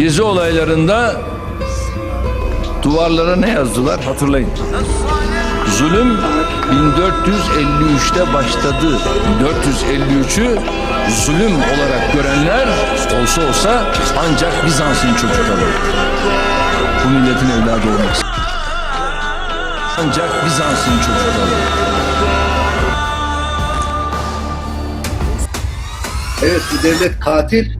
Gezi olaylarında duvarlara ne yazdılar hatırlayın. Zulüm 1453'te başladı. 1453'ü zulüm olarak görenler olsa olsa ancak Bizans'ın çocukları. Bu milletin evladı olmaz. Ancak Bizans'ın çocukları. Evet bu devlet katil